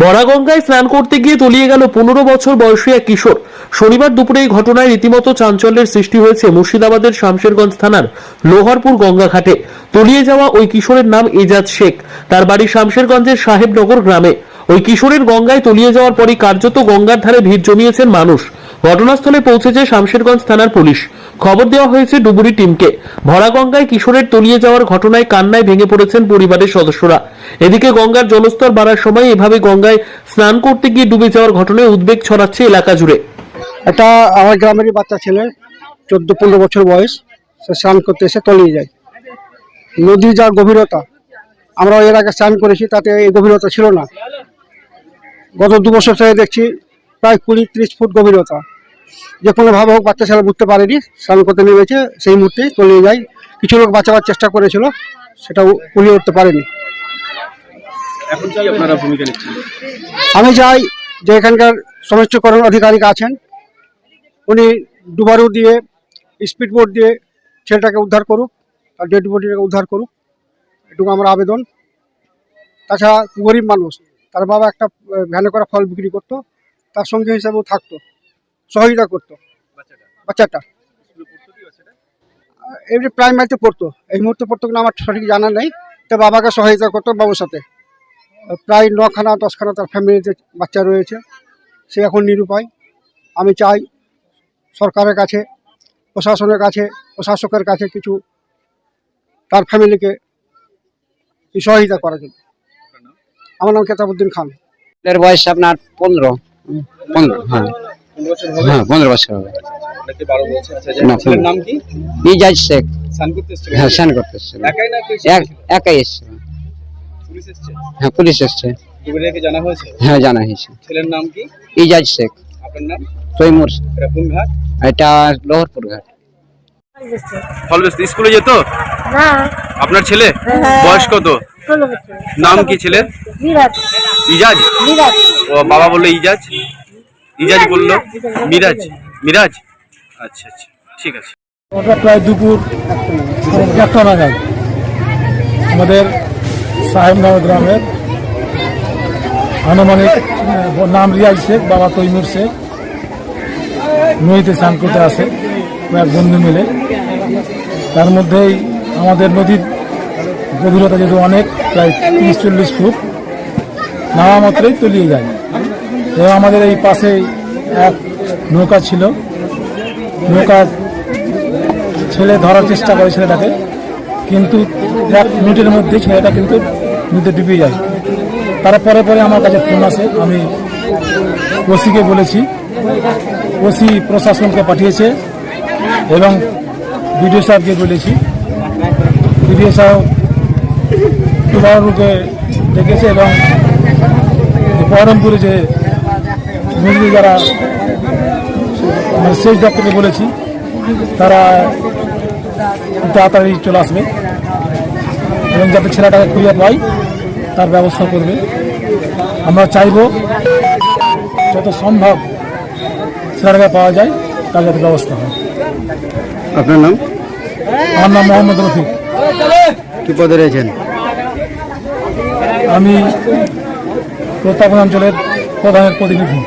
বরাগঙ্গায় স্নান করতে গিয়ে তলিয়ে গেল পনেরো বছর বয়সী এক কিশোর। শনিবার দুপুরে এই ঘটনায় রীতিমতো চাঞ্চল্যের সৃষ্টি হয়েছে মুর্শিদাবাদের শামশেরগঞ্জ থানার লোহারপুর গঙ্গাঘাটে। তলিয়ে যাওয়া ওই কিশোরের নাম এজাজ শেখ। তার বাড়ি শামশেরগঞ্জের সাহেবনগর গ্রামে। ওই কিশোরের গঙ্গায় তলিয়ে যাওয়ার পরই কার্যত গঙ্গার ধারে ভিড় জমিয়েছেন মানুষ। ঘটনাস্থলে পৌঁছেছে শামশেরগঞ্জ থানার পুলিশ। খবর দেওয়া হয়েছে ডুবুরি টিমকে। ভরা গঙ্গায় কিশোরের তলিয়ে যাওয়ার ঘটনায় কান্নায় ভেঙে পড়েছেন পরিবারের সদস্যরা। এদিকে গঙ্গার জলস্তর বাড়ার সময় এভাবে গঙ্গায় স্নান করতে গিয়ে ডুবে যাওয়ার ঘটনায় উদ্বেগ ছড়াচ্ছে এলাকা জুড়ে। এটা আমার গ্রামেরই বাচ্চা ছেলে, চোদ্দ পনেরো বছর বয়স। সে স্নান করতে এসে তলিয়ে যায়। নদীর যা গভীরতা, আমরা এর আগে স্নান করেছি, তাতে এই গভীরতা ছিল না। গত দু বছর থেকে দেখছি প্রায় কুড়ি ত্রিশ ফুট গভীরতা। যে কোনোভাবে হোক বাচ্চা ছেলে বুঝতে পারেনি স্নান করতে নেমেছে সেই মুহূর্তেই তলিয়ে যায়। কিছু লোক বাঁচাবার চেষ্টা করেছিল সেটা উড়িয়ে উঠতে পারেনি। আমি চাই যে এখানকার সমষ্টিকরণ আধিকারিক আছেন। উনি ডুবারু দিয়ে স্পিড বোট দিয়ে ছেলেটাকে উদ্ধার করুক আর ডেড বডিটাকে উদ্ধার করুক। এটুকু আমার আবেদন। তাছাড়া গরিব মানুষ তার বাবা একটা ভ্যানে করে ফল বিক্রি করতো তার সঙ্গী হিসাবেও থাকতো। সহযোগিতা করতো। বাচ্চাটা? এমনি প্রাইমারিতে পড়তো। এই মুহূর্তে পড়তো কিনা আমার সঠিক জানা নেই। তো বাবাকে সহযোগিতা করতো বাবুর সাথে। প্রায় নখানা দশখানা তার ফ্যামিলিতে বাচ্চা রয়েছে। সে এখন নিরুপায়। আমি চাই সরকারের কাছে প্রশাসনের কাছে প্রশাসকের কাছে কিছু তার ফ্যামিলিকে সহযোগিতা করার জন্য। আমার নাম কেতাবুদ্দিন খান। এর বয়স আপনার পনেরো। পনেরো হ্যাঁ। হ্যাঁ পনেরো বছর হবে। আচ্ছা ছেলের নাম কি? ইজাজ শেখ। হ্যাঁ স্নান করতে একাই ছিল? এসছে? হ্যাঁ পুলিশ এসছে। হ্যাঁ জানা হয়েছে। ছেলের নাম কি? ইজাজ শেখ। আপনার নাম? তৈমুর এটা ঘাট? এটা লোহরপুর ঘাট। স্কুলে যেত? না। আপনার ছেলে? বয়স কত? নাম কি ছেলের? বিরাট ইজাজ? ও বাবা বলল ইজাজ? ইজাজ বলল? মিরাজ মিরাজ আচ্ছা আচ্ছা। ঠিক আছে। ওটা প্রায় দুপুর একটা নাগাদ। আমাদের সাহেবনগর গ্রামের আনুমানিক নাম রিয়াজ শেখ বাবা তৈমুর শেখ। নদীতে স্নান করতে আসে কয়েক বন্ধু মিলে। তার মধ্যেই আমাদের নদীর গভীরতা যেহেতু অনেক প্রায় তিরিশ চল্লিশ ফুট নামা মাত্রই তলিয়ে যায়। এবং আমাদের এই পাশে এক নৌকা ছিল। নৌকার ছেলে ধরার চেষ্টা করে ছেলেটাকে। কিন্তু এক মিনিটের মধ্যে ছেলেটা কিন্তু নদীতে ডুবে যায়। তারপরে পরে পরে আমার কাছে ফোন আসে। আমি ওসিকে বলেছি। ওসি প্রশাসনকে পাঠিয়েছে এবং বিডিও সাহেবকে বলেছি। বিডিও সাহেব তুবারুকে ডেকেছে এবং বহরমপুরে যে মুরগি যারা মানে সেচ দপ্তরকে বলেছি তারা তাড়াতাড়ি চলে আসবে এবং যাতে ছেলেটাকে খুঁজে পাই তার ব্যবস্থা করবে। আমরা চাইব যত সম্ভব ছেলেটাকে পাওয়া যায় তার যাতে ব্যবস্থা হয়। আপনার নাম? আমার নাম মোহাম্মদ রফিক। কি পদে রয়েছেন? আমি প্রতাপ অঞ্চলের প্রধানের প্রতিনিধি।